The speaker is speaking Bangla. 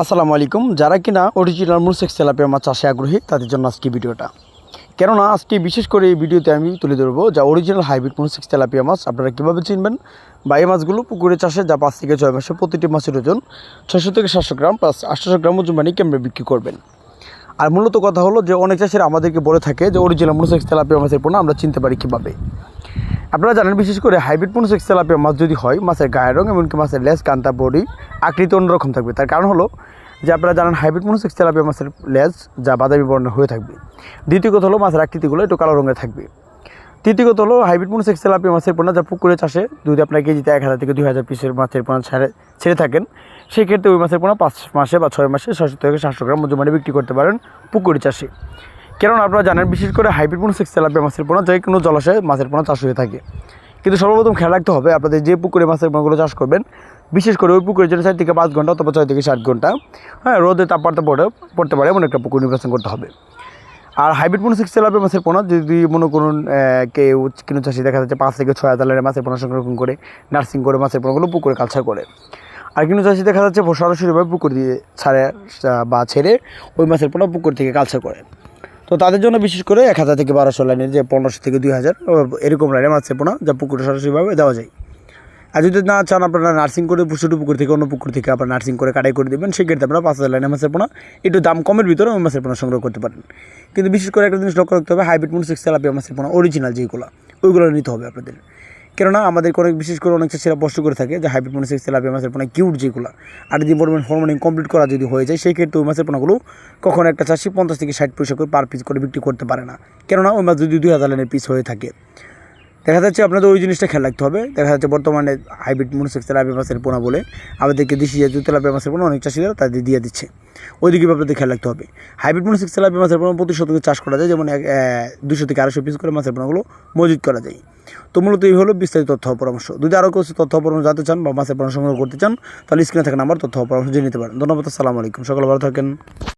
আসসালামু আলাইকুম। যারা কিনা অরিজিনাল মুলসেক্স তেলাপিয়া মাছ চাষে আগ্রহী, তাদের জন্য আজকে ভিডিওটা। কেননা আজকে বিশেষ করে এই ভিডিওতে আমি তুলে ধরবো যা অরিজিনাল হাইব্রিড মুলসেক্স তেলাপিয়া মাছ। আপনারা কীভাবে চিনবেন? বা এই মাছগুলো পুকুরে চাষে যা পাঁচ থেকে ছয় মাসে প্রতিটি মাছের ওজন ছশো থেকে সাতশো গ্রাম প্লাস আটশোশো গ্রাম ওজন মানে কেমন বিক্রি করবেন? আর মূলত কথা হলো যে অনেক চাষিরা আমাদেরকে বলে থাকে যে অরিজিনাল মুলসেক্স তেলাপিয়া মাছের পণ্য আমরা চিনতে পারি কীভাবে। আপনারা জানেন, বিশেষ করে হাইব্রিড মনোসেক্স তেলাপিয়া মাছ যদি হয়, মাছের গায়ের রং এমনকি মাছের লেজ, কান্তা বডি, আকৃতি অন্যরকম থাকবে। তার কারণ হলো যে আপনারা জানেন, হাইব্রিড মনোসেক্স তেলাপিয়া মাছের লেজ যা বাদামি বর্ণের হয়ে থাকবে। দ্বিতীয় কথা হলো মাছের আকৃতিগুলো একটু কালো রঙের থাকবে। তৃতীয় কথা হলো হাইব্রিড মনোসেক্স তেলাপিয়া মাছের পোনা যা পুকুরে চাষে যদি আপনার কেজিতে এক হাজার থেকে দুই হাজার পিসের মাছের পোনা ছেড়ে ছেড়ে থাকেন সেক্ষেত্রে ওই মাছের পোনা পাঁচ মাসে বা ছয় মাসে ছশো থেকে সাতশো গ্রাম মজুমানে বিক্রি করতে পারেন পুকুরে চাষে। কেননা আপনারা জানেন, বিশেষ করে হাইব্রিড মনোসেক্স তেলাপিয়া মাছের পোনা, যে কোনো জলাশয়ে মাছের পোনা চাষ হয়ে থাকে। কিন্তু সর্বপ্রথম খেয়াল রাখতে হবে, আপনাদের যে পুকুরে মাছের পোনাগুলো চাষ করবেন, বিশেষ করে ওই পুকুরে যেটা চার থেকে পাঁচ ঘণ্টা অথবা ছয় থেকে সাত ঘণ্টা হ্যাঁ রোদে তাপমাত্রা পড়ে পড়তে পারে, এমন একটা পুকুর নির্বাচন করতে হবে। আর হাইব্রিড মনোসিক্স তেলাপিয়া মাছের পোনা, যদি মনে করুন কেউ কিনো চাষি দেখা যাচ্ছে পাঁচ থেকে ছয় হাজার মাছের পোনা সংরক্ষণ করে, নার্সিং করে মাছের পোনাগুলো পুকুরে কালচার করে। আর কিনো চাষি দেখা যাচ্ছে সরাসরিভাবে পুকুর দিয়ে ছাড়ে বা ছেড়ে ওই মাছের পোনা পুকুর থেকে কালচার করে। তো তাদের জন্য বিশেষ করে এক হাজার থেকে বারোশো লাইনের যে পনেরোশো থেকে দুই হাজার এরকম লাইনে মাছ পোনা, যা পুকুরে সরাসরিভাবে দেওয়া যায়। আর যদি না চান আপনারা নার্সিং করে ছোটো পুকুর থেকে, অন্য পুকুর থেকে আপনার নার্সিং করে কাটাই করে দেবেন, সেক্ষেত্রে আপনারা পাঁচ হাজার লাইনের মাছের পোনা, একটু দাম কমের ভিতরে ওই মাছের পোনা সংগ্রহ করতে পারেন। কিন্তু বিশেষ করে একটা জিনিস লক্ষ্য রাখতে হবে, হাইব্রিড মুন সিক্স তেলাপিয়া মাছের পোনা অরিজিনাল যেগুলো, ওইগুলো নিতে হবে আপনাদের। কেননা আমাদের অনেক বিশেষ করে অনেক চাষিরা প্রশ্ন করে থাকে যে হাইব্রিড মুনসিক্স তেলাপিয়া মাছের পোনা কিউট যেগুলো। আর যদি বলবেন হরমোনিং কমপ্লিট করা যদি হয়ে যায়, সেই ক্ষেত্রে ওই মাছের পোনাগুলো কখনো একটা চাষি পঞ্চাশ থেকে ষাট পয়সা করে পার পিস করে বিক্রি করতে পারে না। কেননা ওই মাছ যদি দুই হাজার লাইনের পিস হয়ে থাকে। দেখা যাচ্ছে আপনাদের ওই জিনিসটা খেয়াল রাখতে হবে। দেখা যাচ্ছে বর্তমানে হাইব্রিড মনোসেক্স তেলাপিয়া মাছের পোনা বলে আমাদেরকে দেশি জাতীয় তেলাপিয়া মাছের পোনা অনেক চাষিরা তাদের দিয়ে দিচ্ছে। ওইদিকে আপনাদের খেয়াল রাখতে হবে। হাইব্রিড মনোসেক্স তেলাপিয়া মাছের পোনা প্রতি শতকে চাষ করা যায়, যেমন এক দুশো থেকে আড়াইশো পিস করে মাছের পোনাগুলো মজুত করা যায়। তো মূলত এই হলো বিস্তারিত তথ্য পরামর্শ। যদি আরও কিছু তথ্য পরামর্শ জানতে চান বা মাছের পোনা সংগ্রহ করতে চান, তাহলে স্ক্রিনে থাকা নাম্বার তথ্য পরামর্শ জেনে নিতে পারেন। ধন্যবাদ, আসসালামু আলাইকুম। সকলে ভালো থাকেন।